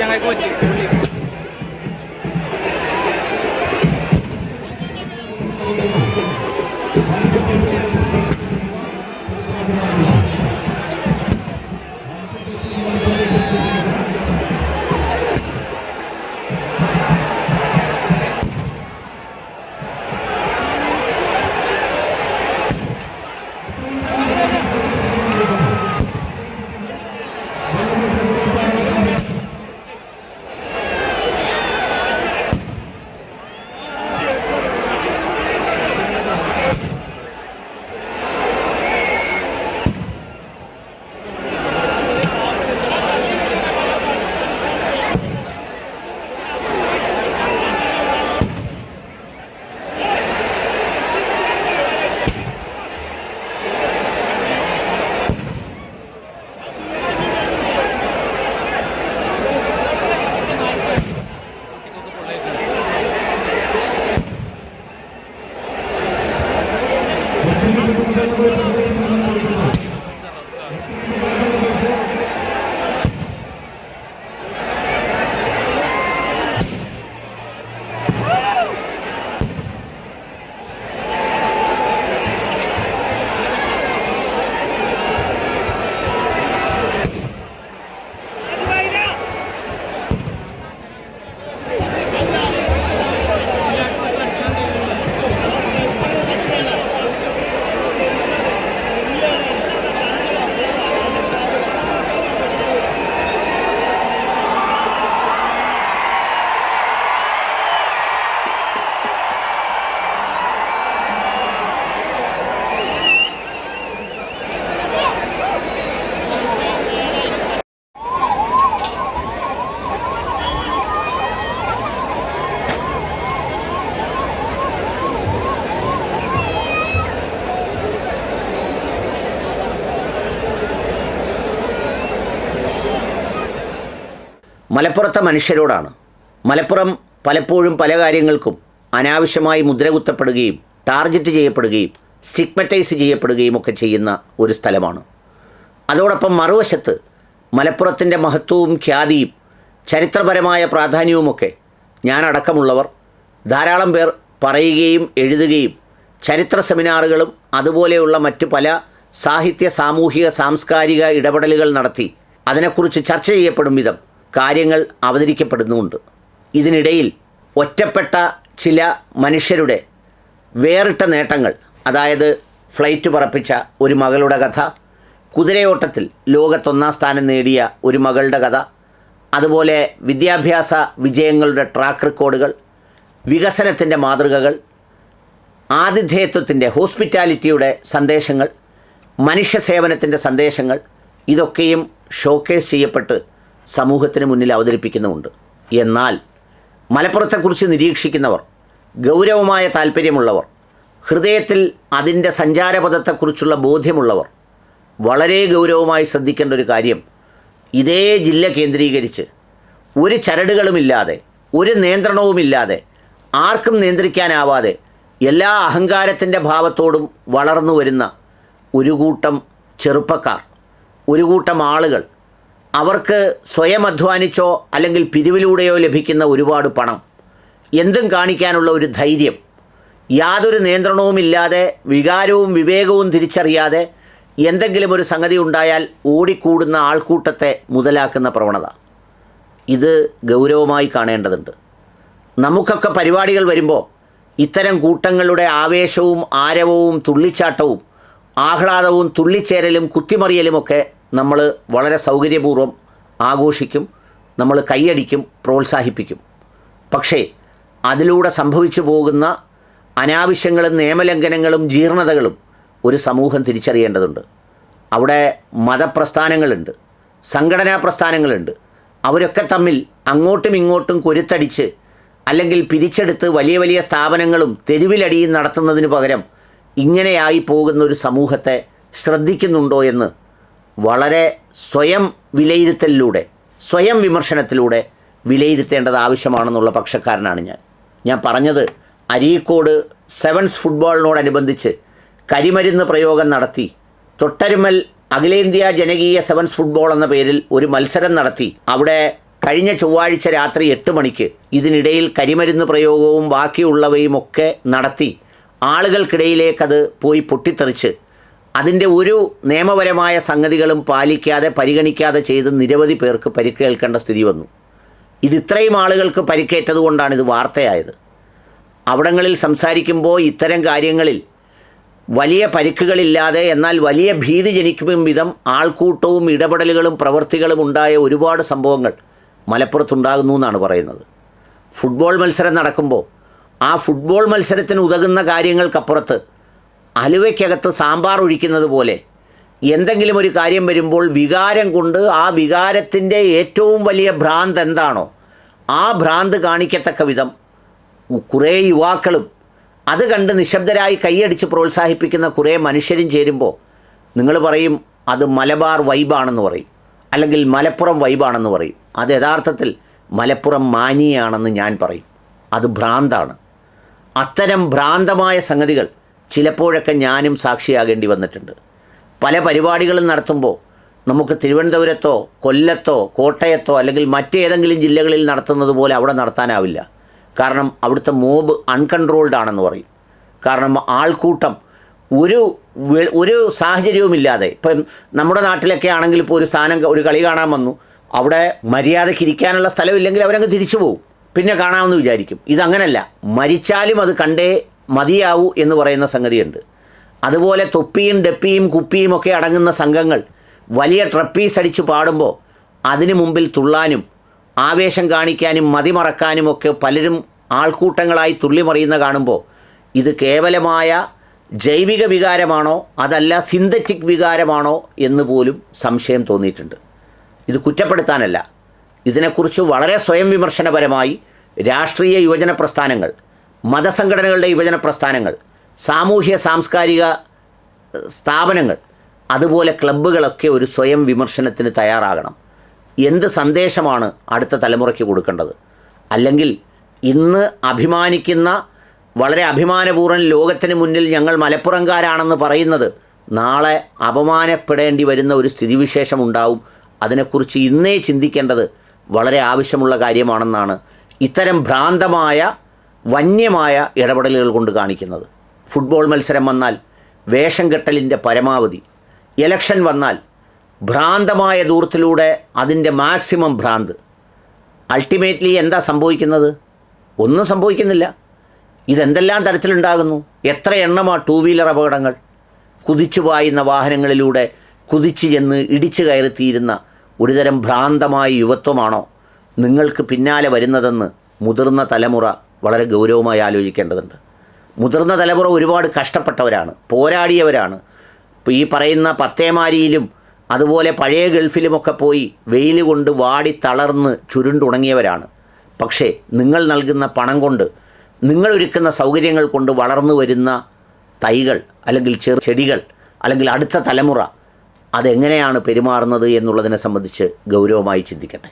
将来过几公里。മലപ്പുറത്തെ മനുഷ്യരോടാണ്. മലപ്പുറം പലപ്പോഴും പല കാര്യങ്ങൾക്കും അനാവശ്യമായി മുദ്രകുത്തപ്പെടുകയും ടാർജറ്റ് ചെയ്യപ്പെടുകയും സ്റ്റിഗ്മറ്റൈസ് ചെയ്യപ്പെടുകയും ഒക്കെ ചെയ്യുന്ന ഒരു സ്ഥലമാണ്. അതോടൊപ്പം മറുവശത്ത് മലപ്പുറത്തിന്റെ മഹത്വവും ഖ്യാതിയും ചരിത്രപരമായ പ്രാധാന്യവുമൊക്കെ ഞാനടക്കമുള്ളവർ ധാരാളം പേർ പറയുകയും എഴുതുകയും ചരിത്ര സെമിനാറുകളും അതുപോലെയുള്ള മറ്റു പല സാഹിത്യ സാമൂഹിക സാംസ്കാരിക ഇടപെടലുകൾ നടത്തി അതിനെക്കുറിച്ച് ചർച്ച ചെയ്യപ്പെടും വിധം കാര്യങ്ങൾ അവതരിക്കപ്പെടുന്നുമുണ്ട്. ഇതിനിടയിൽ ഒറ്റപ്പെട്ട ചില മനുഷ്യരുടെ വേറിട്ട നേട്ടങ്ങൾ അതായത് ഫ്ലൈറ്റ് പറപ്പിച്ച ഒരു മകളുടെ കഥ കുതിരയോട്ടത്തിൽ ലോകത്തൊന്നാം സ്ഥാനം നേടിയ ഒരു മകളുടെ കഥ അതുപോലെ വിദ്യാഭ്യാസ വിജയങ്ങളുടെ ട്രാക്ക് റെക്കോർഡുകൾ വികസനത്തിന്റെ മാതൃകകൾ ആതിഥേയത്വത്തിന്റെ ഹോസ്പിറ്റാലിറ്റിയുടെ സന്ദേശങ്ങൾ മനുഷ്യ സേവനത്തിന്റെ സന്ദേശങ്ങൾ ഇതൊക്കെയും ഷോക്കേസ് ചെയ്യപ്പെട്ട് സമൂഹത്തിന് മുന്നിൽ അവതരിപ്പിക്കുന്നുമുണ്ട്. എന്നാൽ മലപ്പുറത്തെക്കുറിച്ച് നിരീക്ഷിക്കുന്നവർ ഗൗരവമായ താല്പര്യമുള്ളവർ ഹൃദയത്തിൽ അതിന്റെ സഞ്ചാരപഥത്തെക്കുറിച്ചുള്ള ബോധ്യമുള്ളവർ വളരെ ഗൗരവമായി ശ്രദ്ധിക്കേണ്ട ഒരു കാര്യം ഇതേ ജില്ല കേന്ദ്രീകരിച്ച് ഒരു ചരടുകളുമില്ലാതെ ഒരു നിയന്ത്രണവുമില്ലാതെ ആർക്കും നിയന്ത്രിക്കാനാവാതെ എല്ലാ അഹങ്കാരത്തിന്റെ ഭാവത്തോടും വളർന്നു വരുന്ന ഒരു കൂട്ടം ചെറുപ്പക്കാർ ഒരു കൂട്ടം ആളുകൾ അവർക്ക് സ്വയം അധ്വാനിച്ചോ അല്ലെങ്കിൽ പിരിവിലൂടെയോ ലഭിക്കുന്ന ഒരുപാട് പണം. എന്തും കാണിക്കാനുള്ള ഒരു ധൈര്യം. യാതൊരു നിയന്ത്രണവുമില്ലാതെ വികാരവും വിവേകവും തിരിച്ചറിയാതെ എന്തെങ്കിലും ഒരു സംഗതി ഉണ്ടായാൽ ഓടിക്കൂടുന്ന ആൾക്കൂട്ടത്തെ മുതലാക്കുന്ന പ്രവണത. ഇത് ഗൗരവമായി കാണേണ്ടതുണ്ട്. നമുക്കൊക്കെ പരിപാടികൾ വരുമ്പോൾ ഇത്തരം കൂട്ടങ്ങളുടെ ആവേശവും ആരവവും തുള്ളിച്ചാട്ടവും ആഹ്ലാദവും തുള്ളിച്ചേരലും കുത്തിമറിയലുമൊക്കെ നമ്മൾ വളരെ സൗകര്യപൂർവം ആഘോഷിക്കും നമ്മൾ കൈയടിക്കും പ്രോത്സാഹിപ്പിക്കും. പക്ഷേ അതിലൂടെ സംഭവിച്ചു പോകുന്ന അനാവശ്യങ്ങളും നിയമലംഘനങ്ങളും ജീർണതകളും ഒരു സമൂഹം തിരിച്ചറിയേണ്ടതുണ്ട്. അവിടെ മതപ്രസ്ഥാനങ്ങളുണ്ട് സംഘടനാ പ്രസ്ഥാനങ്ങളുണ്ട്. അവരൊക്കെ തമ്മിൽ അങ്ങോട്ടും ഇങ്ങോട്ടും കൊരുത്തടിച്ച് അല്ലെങ്കിൽ പിരിച്ചെടുത്ത് വലിയ വലിയ സ്ഥാപനങ്ങളും തെരുവിലടിയും നടത്തുന്നതിന് പകരം ഇങ്ങനെയായി പോകുന്ന ഒരു സമൂഹത്തെ ശ്രദ്ധിക്കുന്നുണ്ടോ എന്ന് വളരെ സ്വയം വിലയിരുത്തലിലൂടെ സ്വയം വിമർശനത്തിലൂടെ വിലയിരുത്തേണ്ടത് ആവശ്യമാണെന്നുള്ള പക്ഷക്കാരനാണ് ഞാൻ. ഞാൻ പറഞ്ഞത് അരീക്കോട് സെവൻസ് ഫുട്ബോളിനോടനുബന്ധിച്ച് കരിമരുന്ന് പ്രയോഗം നടത്തി തൊട്ടരുമൽ അഖിലേന്ത്യാ ജനകീയ സെവൻസ് ഫുട്ബോൾ എന്ന പേരിൽ ഒരു മത്സരം നടത്തി. അവിടെ കഴിഞ്ഞ ചൊവ്വാഴ്ച രാത്രി എട്ട് മണിക്ക് ഇതിനിടയിൽ കരിമരുന്ന് പ്രയോഗവും ബാക്കിയുള്ളവയും ഒക്കെ നടത്തി. ആളുകൾക്കിടയിലേക്കത് പോയി പൊട്ടിത്തെറിച്ച് അതിന്റെ ഒരു നിയമപരമായ സംഗതികളും പാലിക്കാതെ പരിഗണിക്കാതെ ചെയ്ത് നിരവധി പേർക്ക് പരിക്കേൽക്കേണ്ട സ്ഥിതി വന്നു. ഇത് ഇത്രയും ആളുകൾക്ക് പരിക്കേറ്റത് കൊണ്ടാണ് ഇത് വാർത്തയായത്. അവിടങ്ങളിൽ സംസാരിക്കുമ്പോൾ ഇത്തരം കാര്യങ്ങളിൽ വലിയ പരിക്കുകളില്ലാതെ എന്നാൽ വലിയ ഭീതി ജനിക്കും വിധം ആൾക്കൂട്ടവും ഇടപെടലുകളും പ്രവൃത്തികളും ഉണ്ടായ ഒരുപാട് സംഭവങ്ങൾ മലപ്പുറത്തുണ്ടാകുന്നു എന്നാണ് പറയുന്നത്. ഫുട്ബോൾ മത്സരം നടക്കുമ്പോൾ ആ ഫുട്ബോൾ മത്സരത്തിന് ഉതകുന്ന കാര്യങ്ങൾക്കപ്പുറത്ത് അലുവയ്ക്കകത്ത് സാമ്പാർ ഒഴിക്കുന്നത് പോലെ എന്തെങ്കിലും ഒരു കാര്യം വരുമ്പോൾ വികാരം കൊണ്ട് ആ വികാരത്തിന്റെ ഏറ്റവും വലിയ ഭ്രാന്ത് എന്താണോ ആ ഭ്രാന്ത് കാണിക്കത്തക്ക വിധം കുറേ യുവാക്കളും അത് കണ്ട് നിശബ്ദരായി കൈയടിച്ച് പ്രോത്സാഹിപ്പിക്കുന്ന കുറേ മനുഷ്യരും ചേരുമ്പോൾ നിങ്ങൾ പറയും അത് മലബാർ വൈബാണെന്ന് പറയും. അല്ലെങ്കിൽ മലപ്പുറം വൈബാണെന്ന് പറയും. അത് യഥാർത്ഥത്തിൽ മലപ്പുറം മാനിയാണെന്ന് ഞാൻ പറയും. അത് ഭ്രാന്താണ്. അത്തരം ഭ്രാന്തമായ സംഗതികൾ ചിലപ്പോഴൊക്കെ ഞാനും സാക്ഷിയാകേണ്ടി വന്നിട്ടുണ്ട്. പല പരിപാടികളും നടത്തുമ്പോൾ നമുക്ക് തിരുവനന്തപുരത്തോ കൊല്ലത്തോ കോട്ടയത്തോ അല്ലെങ്കിൽ മറ്റേതെങ്കിലും ജില്ലകളിൽ നടത്തുന്നത് പോലെ അവിടെ നടത്താനാവില്ല. കാരണം അവിടുത്തെ മോബ് അൺകൺട്രോൾഡ് ആണെന്ന് പറയും. കാരണം ആൾക്കൂട്ടം ഒരു ഒരു സാഹചര്യവുമില്ലാതെ ഇപ്പം നമ്മുടെ നാട്ടിലൊക്കെ ആണെങ്കിൽ ഇപ്പോൾ ഒരു സ്ഥാനം ഒരു കളി കാണാൻ വന്നു. അവിടെ മര്യാദയ്ക്ക് ഇരിക്കാനുള്ള സ്ഥലമില്ലെങ്കിൽ അവരങ്ങ് തിരിച്ചു പോകും പിന്നെ കാണാമെന്ന് വിചാരിക്കും. ഇതങ്ങനല്ല. മരിച്ചാലും അത് കണ്ടേ മതിയാവൂ എന്ന് പറയുന്ന സംഗതിയുണ്ട്. അതുപോലെ തൊപ്പിയും ഡപ്പിയും കുപ്പിയും ഒക്കെ അടങ്ങുന്ന സംഘങ്ങൾ വലിയ ട്രപ്പീസ് അടിച്ച് പാടുമ്പോൾ അതിനു മുമ്പിൽ തുള്ളാനും ആവേശം കാണിക്കാനും മതിമറക്കാനും ഒക്കെ പലരും ആൾക്കൂട്ടങ്ങളായി തുള്ളിമറിയുന്ന കാണുമ്പോൾ ഇത് കേവലമായ ജൈവിക വികാരമാണോ അതല്ല സിന്തറ്റിക് വികാരമാണോ എന്ന് പോലും സംശയം തോന്നിയിട്ടുണ്ട്. ഇത് കുറ്റപ്പെടുത്താനല്ല. ഇതിനെക്കുറിച്ച് വളരെ സ്വയം വിമർശനപരമായി രാഷ്ട്രീയ യുവജന പ്രസ്ഥാനങ്ങൾ മതസംഘടനകളുടെ യുവജന പ്രസ്ഥാനങ്ങൾ സാമൂഹ്യ സാംസ്കാരിക സ്ഥാപനങ്ങൾ അതുപോലെ ക്ലബ്ബുകളൊക്കെ ഒരു സ്വയം വിമർശനത്തിന് തയ്യാറാകണം. എന്ത് സന്ദേശമാണ് അടുത്ത തലമുറയ്ക്ക് കൊടുക്കേണ്ടത്? അല്ലെങ്കിൽ ഇന്ന് അഭിമാനിക്കുന്ന വളരെ അഭിമാനപൂർവം ലോകത്തിന് മുന്നിൽ ഞങ്ങൾ മലപ്പുറംകാരാണെന്ന് പറയുന്നത് നാളെ അപമാനപ്പെടേണ്ടി വരുന്ന ഒരു സ്ഥിതിവിശേഷം ഉണ്ടാവും അതിനെക്കുറിച്ച് ഇന്നേ ചിന്തിക്കേണ്ടത് വളരെ ആവശ്യമുള്ള കാര്യമാണെന്നാണ്. ഇത്തരം ഭ്രാന്തമായ വന്യമായ ഇടപെടലുകൾ കൊണ്ട് കാണിക്കുന്നത്. ഫുട്ബോൾ മത്സരം വന്നാൽ വേഷം കെട്ടലിന്റെ പരമാവധി. ഇലക്ഷൻ വന്നാൽ ഭ്രാന്തമായ ദൂരത്തിലൂടെ അതിന്റെ മാക്സിമം ഭ്രാന്ത്. അൾട്ടിമേറ്റ്ലി എന്താ സംഭവിക്കുന്നത്? ഒന്നും സംഭവിക്കുന്നില്ല. ഇതെന്തെല്ലാം തരത്തിലുണ്ടാകുന്നു? എത്ര എണ്ണമാ ടൂ വീലർ അപകടങ്ങൾ? കുതിച്ചു പായുന്ന വാഹനങ്ങളിലൂടെ കുതിച്ചു ചെന്ന് ഇടിച്ചു കയറിത്തിയിരുന്ന ഒരുതരം ഭ്രാന്തമായ യുവത്വമാണോ നിങ്ങൾക്ക് പിന്നാലെ വരുന്നതെന്ന് മുതിർന്ന തലമുറ വളരെ ഗൗരവമായി ആലോചിക്കേണ്ടതുണ്ട്. മുതിർന്ന തലമുറ ഒരുപാട് കഷ്ടപ്പെട്ടവരാണ് പോരാടിയവരാണ്. ഇപ്പോൾ ഈ പറയുന്ന പത്തേമാരിയിലും അതുപോലെ പഴയ ഗൾഫിലുമൊക്കെ പോയി വെയിൽ കൊണ്ട് വാടി തളർന്ന് ചുരുണ്ടുണങ്ങിയവരാണ്. പക്ഷേ നിങ്ങൾ നൽകുന്ന പണം കൊണ്ട് നിങ്ങൾ ഒരുക്കുന്ന സൗകര്യങ്ങൾ കൊണ്ട് വളർന്നു വരുന്ന തൈകൾ അല്ലെങ്കിൽ ചെറു ചെടികൾ അല്ലെങ്കിൽ അടുത്ത തലമുറ അതെങ്ങനെയാണ് പെരുമാറുന്നത് എന്നുള്ളതിനെ സംബന്ധിച്ച് ഗൗരവമായി ചിന്തിക്കട്ടെ.